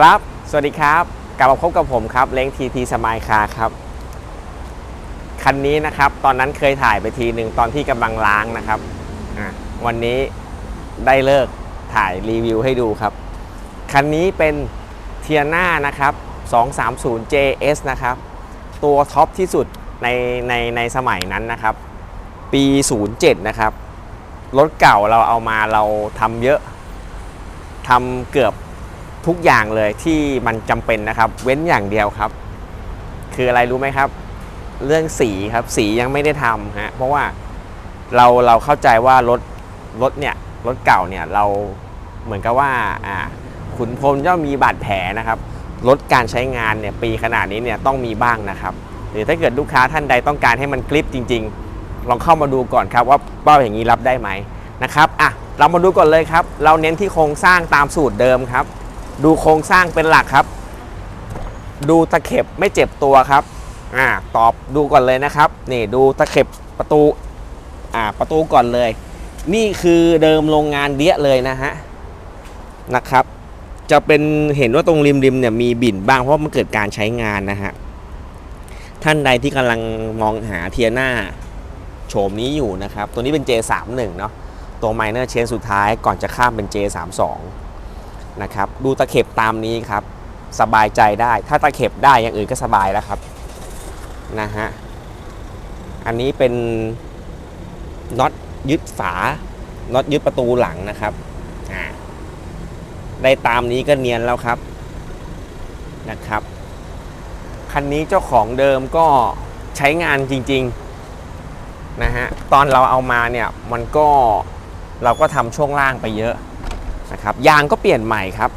ครับ สวัสดีครับ กลับมาพบกับผมครับ เล้งทีทีสมายคาครับ คันนี้นะครับ ตอนนั้นเคยถ่ายไปทีหนึ่งตอนที่กำลังล้างนะครับ วันนี้ได้เลิกถ่ายรีวิวให้ดูครับ คันนี้เป็นเทียน่านะครับ 230 JS นะครับ ตัวท็อปที่สุดในในในสมัยนั้นนะครับ ปี 07 นะครับ รถเก่าเราเอามาเราทำเยอะทำเกือบ ทุกอย่างเลยที่มันจำเป็นนะครับ เว้นอย่างเดียวครับ คืออะไรรู้ไหมครับ เรื่องสีครับสียังไม่ได้ทำฮะเพราะว่าเราเราเข้าใจว่ารถรถเนี่ยรถเก่าเนี่ยเราเหมือนกับว่าอ่าขุนพลย่อมมีบาดแผลนะครับรถการใช้งานเนี่ยปีขนาดนี้เนี่ยต้องมีบ้างนะครับ หรือถ้าเกิดลูกค้าท่านใดต้องการให้มันกริปจริง ๆ ลองเข้ามาดูก่อนครับว่าเป้าอย่างนี้รับได้ไหมนะครับอะเรามาดูก่อนเลยครับ เราเน้นที่โครงสร้างตามสูตรเดิมครับ ดูโครงสร้างเป็นหลักครับ ดูตะเข็บไม่เจ็บตัวครับอ่าตอบดูก่อนเลยนะครับ นี่ดูตะเข็บประตูอ่าประตูก่อนเลย นี่คือเดิมโรงงานเดียเลยนะฮะนะครับ จะเป็นเห็นว่าตรงริมริมๆเนี่ยมีบิ่นบ้างเพราะมันเกิดการใช้งานนะฮะท่านใดที่กำลังมองหาเทียน่าโฉมนี้อยู่นะครับ ตัวนี้เป็น J31 เนาะตัว minor change สุดท้ายก่อนจะข้ามเป็น J32 นะครับ ดูตะเข็บตามนี้ครับ สบายใจได้ ถ้าตะเข็บได้อย่างอื่นก็สบายแล้วครับนะฮะอันนี้เป็นน็อตยึดฝาน็อตยึดประตูหลังนะครับได้ตามนี้ก็เนียนแล้วครับนะครับคันนี้เจ้าของเดิมก็ใช้งานจริงๆนะฮะตอนเราเอามาเนี่ยมันก็เราก็ทำช่วงล่างไปเยอะ นะครับยางก็เปลี่ยนใหม่ครับ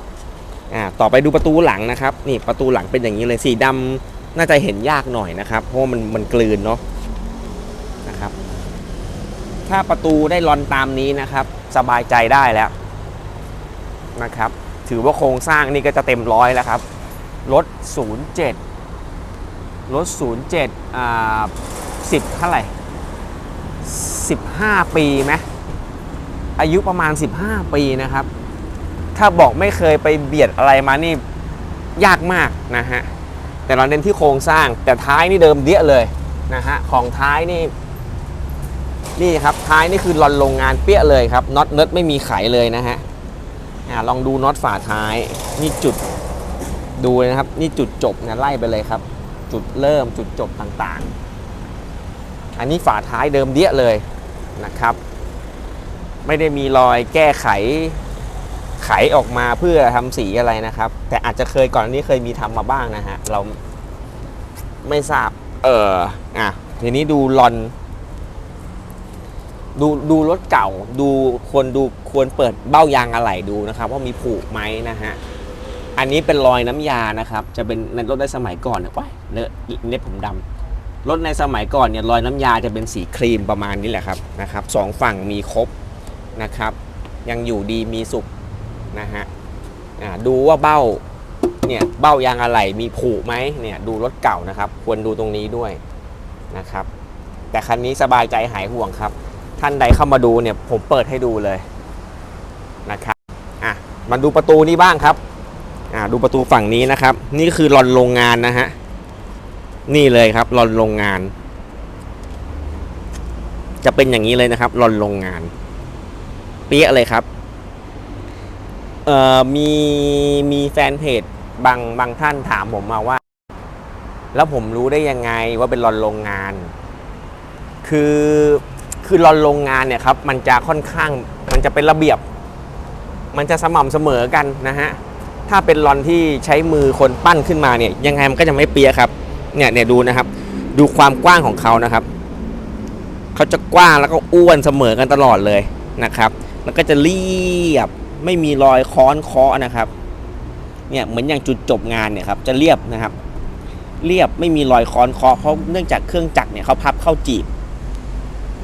อ่าต่อไปดูประตูหลังนะครับนี่ประตูหลังเป็นอย่างนี้เลยสีดำน่าจะเห็นยากหน่อยนะครับ เพราะว่ามันมันกลืนเนาะนะครับ ถ้าประตูได้รอนตามนี้นะครับ สบายใจได้แล้วนะครับ ถือว่าโครงสร้างนี่ก็จะเต็มร้อยแล้วครับรถ07รถ07อ่า10เท่าไหร่15 ปีไหม อายุประมาณ 15 ปีนะครับ ถ้าบอกไม่เคยไปเบียดอะไรมานี่ยากมากนะฮะแต่เราเน้นที่โครงสร้างแต่ท้ายนี่เดิมเดี้ยเลยนะฮะของท้ายนี่นี่ครับท้ายนี่คือรอนโรงงานเปี้ยเลยครับน็อตเนิร์ดไม่มีไขเลยนะฮะอ่าลองดูน็อตฝาท้ายนี่จุดดูนะครับ นี่จุดจบนะไล่ไปเลยครับ จุดเริ่มจุดจบต่างๆ อันนี้ฝาท้ายเดิมเดี้ยเลยนะครับ ไม่ได้มีรอยแก้ไขไขออกมาเพื่อทำสีอะไรนะครับ แต่อาจจะเคยก่อนนี้เคยมีทำมาบ้างนะฮะเราไม่ทราบ เอออะทีนี้ดูลอน ดูดูรถเก่า ดูควรดูควรเปิดเบ้ายางอะไหล่ดูนะครับว่ามีผุไหมนะฮะอันนี้เป็นรอยน้ำยานะครับ จะเป็นในรถในสมัยก่อนเนี่ยว้ายเลอะเน็บผมดำรถในสมัยก่อนเนี่ยรอยน้ำยาจะเป็นสีครีมประมาณนี้แหละครับนะครับสองฝั่งมีครบ นะครับ ยังอยู่ดีมีสุขนะฮะดูว่าเบ้าเนี่ยเบ้ายางอะไหล่มีผุไหมเนี่ยดูรถเก่านะครับ ควรดูตรงนี้ด้วยนะครับ แต่คันนี้สบายใจหายห่วงครับ ท่านใดเข้ามาดูเนี่ยผมเปิดให้ดูเลยนะครับอะมาดูประตูนี้บ้างครับอ่าดูประตูฝั่งนี้นะครับ นี่คือรอนโรงงานนะฮะนี่เลยครับรอนโรงงาน จะเป็นอย่างนี้เลยนะครับรอนโรงงาน เปี้ยเลยครับเอ่อมีมีแฟนเพจบางบางท่านถามผมมาว่า แล้วผมรู้ได้ยังไงว่าเป็นรอนโรงงาน คือคือรอนโรงงานเนี่ยครับ มันจะค่อนข้างมันจะเป็นระเบียบ มันจะสม่ำเสมอกันนะฮะถ้าเป็นรอนที่ใช้มือคนปั้นขึ้นมาเนี่ย ยังไงมันก็จะไม่เปียครับ เนี่ยเนี่ยดูนะครับ ดูความกว้างของเขานะครับ เขาจะกว้างแล้วก็อ้วนเสมอกันตลอดเลยนะครับ แล้วก็จะเรียบไม่มีรอยค้อนเคาะนะครับเนี่ยเหมือนอย่างจุดจบงานเนี่ยครับจะเรียบนะครับ เรียบไม่มีรอยค้อนเคาะเพราะเนื่องจากเครื่องจักรเนี่ยเขาพับเข้าจีบ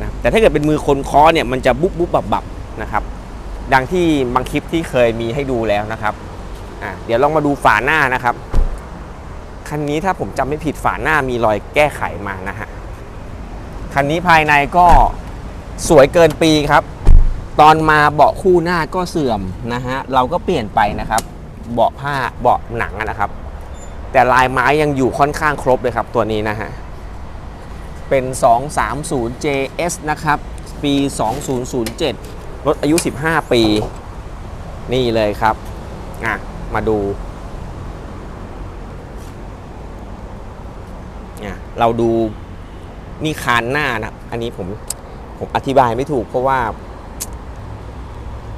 นะแต่ถ้าเกิดเป็นมือคนเคาะเนี่ยมันจะบุ๊บบุ๊บบับบับนะครับดังที่บางคลิปที่เคยมีให้ดูแล้วนะครับอะเดี๋ยวลองมาดูฝาหน้านะครับคันนี้ถ้าผมจำไม่ผิดฝาหน้ามีรอยแก้ไขมานะฮะคันนี้ภายในก็สวยเกินปีครับ ตอนมาเบาะคู่หน้าก็เสื่อมนะฮะเราก็เปลี่ยนไปนะครับ เบาะผ้าเบาะหนังนะครับ แต่ลายไม้ยังอยู่ค่อนข้างครบเลยครับตัวนี้นะฮะเป็น 230 JS นะครับ ปี 2007 รถอายุ 15 ปี นี่เลยครับอะมาดูอะเราดูนี่คานหน้านะ อันนี้ผมผมอธิบายไม่ถูกเพราะว่า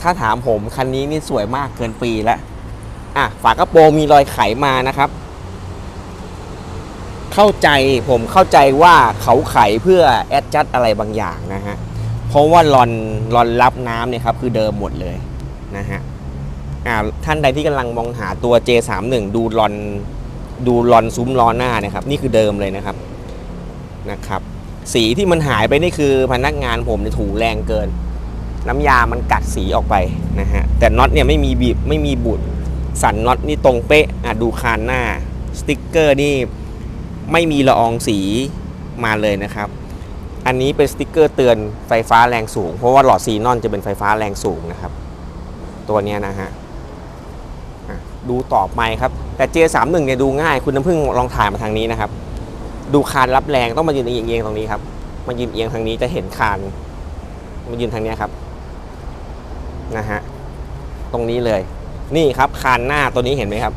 ถ้าถามผมคันนี้นี่สวยมากเกินปีแล้วอะฝากระโปรงมีรอยไขมานะครับ เข้าใจผมเข้าใจว่าเขาไขเพื่อแอดจัดอะไรบางอย่างนะฮะเพราะว่าลอนลอนรับน้ำเนี่ยครับคือเดิมหมดเลยนะฮะอ่าท่านใดที่กำลังมองหาตัว J31 ดูลอนดูลอนซุ้มล้อหน้าเนะครับ นี่คือเดิมเลยนะครับนะครับ สีที่มันหายไปนี่คือพนักงานผมถูแรงเกิน น้ำยามันกัดสีออกไปนะฮะแต่น็อตเนี่ยไม่มีบีบไม่มีบุดสันน็อตนี่ตรงเป๊ะอะดูคานหน้าสติ๊กเกอร์นี่ไม่มีละอองสีมาเลยนะครับ อันนี้เป็นสติ๊กเกอร์เตือนไฟฟ้าแรงสูง เพราะว่าหลอดซีนอนจะเป็นไฟฟ้าแรงสูงนะครับ ตัวนี้นะฮะดูต่อไปครับ แต่ J31 เนี่ยดูง่ายคุณน้ำพึ่งลองถ่ายมาทางนี้นะครับ ดูคานรับแรงต้องมายืนเอียงๆตรงนี้ครับมายืนเอียงทางนี้จะเห็นคานมายืนทางนี้ครับ นะฮะตรงนี้เลย นี่ครับคานหน้าตัวนี้เห็นไหมครับ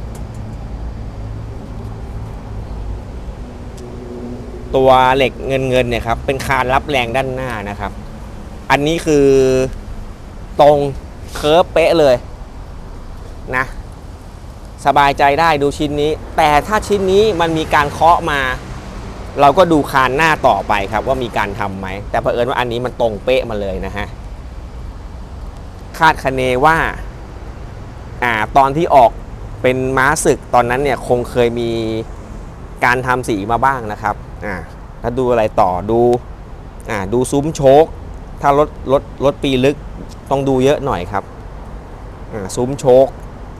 ตัวเหล็กเงินเงินเนี่ยครับเป็นคานรับแรงด้านหน้านะครับ อันนี้คือตรงเคิร์ฟเป๊ะเลยนะสบายใจได้ดูชิ้นนี้ แต่ถ้าชิ้นนี้มันมีการเคาะมา เราก็ดูคานหน้าต่อไปครับว่ามีการทำไหม แต่เผอิญว่าอันนี้มันตรงเป๊ะมาเลยนะฮะ คาดคะเนว่าอ่าตอนที่ออกเป็นม้าศึกตอนนั้นเนี่ยคงเคยมีการทำสีมาบ้างนะครับอ่าแล้วดูอะไรต่อดูอ่าดูซุ้มโชคถ้ารถรถรถปีลึกต้องดูเยอะหน่อยครับอ่าซุ้มโชค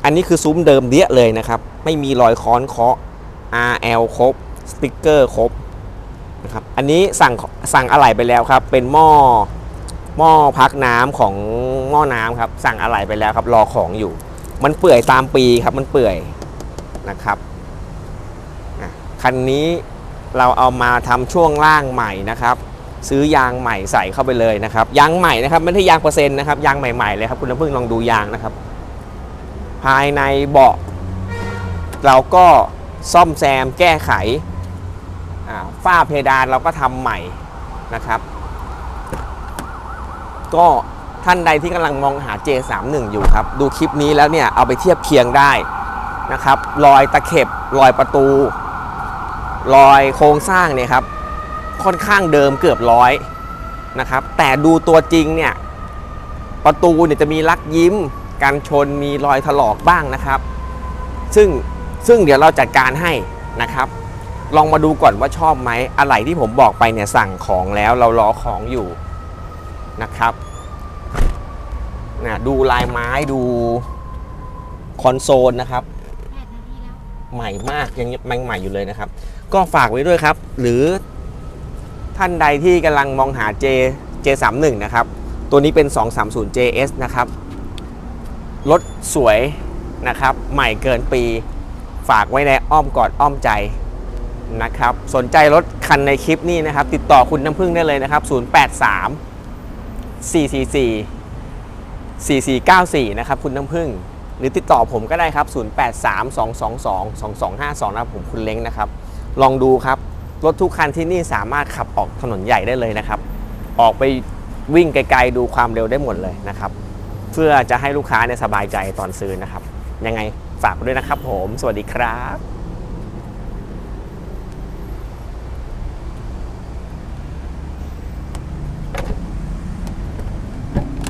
อันนี้คือซุ้มเดิมเดียเลยนะครับ ไม่มีรอยค้อนเคาะ RL ครบสติกเกอร์ครบนะครับอันนี้สั่งสั่งอะไหล่ไปแล้วครับ เป็นหม้อ หม้อพักน้ำของหม้อน้ำครับ สั่งอะไหล่ไปแล้วครับ รอของอยู่ มันเปื่อยตามปีครับ มันเปื่อยนะครับคันนี้เราเอามาทำช่วงล่างใหม่นะครับ ซื้อยางใหม่ใส่เข้าไปเลยนะครับยางใหม่นะครับไม่ใช่ยางเปอร์เซ็นต์นะครับยางใหม่ๆเลยครับคุณน้ำพึ่งลองดูยางนะครับ ภายในเบาะ เราก็ซ่อมแซมแก้ไขฝ้าเพดานเราก็ทำใหม่นะครับ ก็ท่านใดที่กำลังมองหา J31 อยู่ครับ ดูคลิปนี้แล้วเนี่ยเอาไปเทียบเคียงได้นะครับรอยตะเข็บรอยประตู รอยโครงสร้างเนี่ยครับ ค่อนข้างเดิมเกือบร้อยนะครับ แต่ดูตัวจริงเนี่ยประตูเนี่ยจะมีลักยิ้มกันชนมีรอยถลอกบ้างนะครับ ซึ่งซึ่งเดี๋ยวเราจัดการให้นะครับ ลองมาดูก่อนว่าชอบไหมอะไรที่ผมบอกไปเนี่ยสั่งของแล้วเรารอของอยู่ นะครับนะดูลายไม้ดูคอนโซลนะครับ ใหม่มากยังยังใหม่อยู่เลยนะครับ ก็ฝากไว้ด้วยครับ หรือท่านใดที่กำลังมองหา J J31 นะครับ ตัวนี้เป็น 230 JS นะครับ รถสวยนะครับ ใหม่เกินปี ฝากไว้ในอ้อมกอดอ้อมใจนะครับ สนใจรถคันในคลิปนี้นะครับ ติดต่อคุณน้ำพึ่งได้เลยนะครับ 083 444 4494 นะครับคุณน้ำพึ่ง หรือติดต่อผมก็ได้ครับ 0832222252 นะครับผมคุณเล้งนะครับ ลองดูครับ รถทุกคันที่นี่สามารถขับออกถนนใหญ่ได้เลยนะครับ ออกไปวิ่งไกลๆดูความเร็วได้หมดเลยนะครับ เพื่อจะให้ลูกค้าเนี่ยสบายใจตอนซื้อนะครับ ยังไงฝากด้วยนะครับผม สวัสดีครับ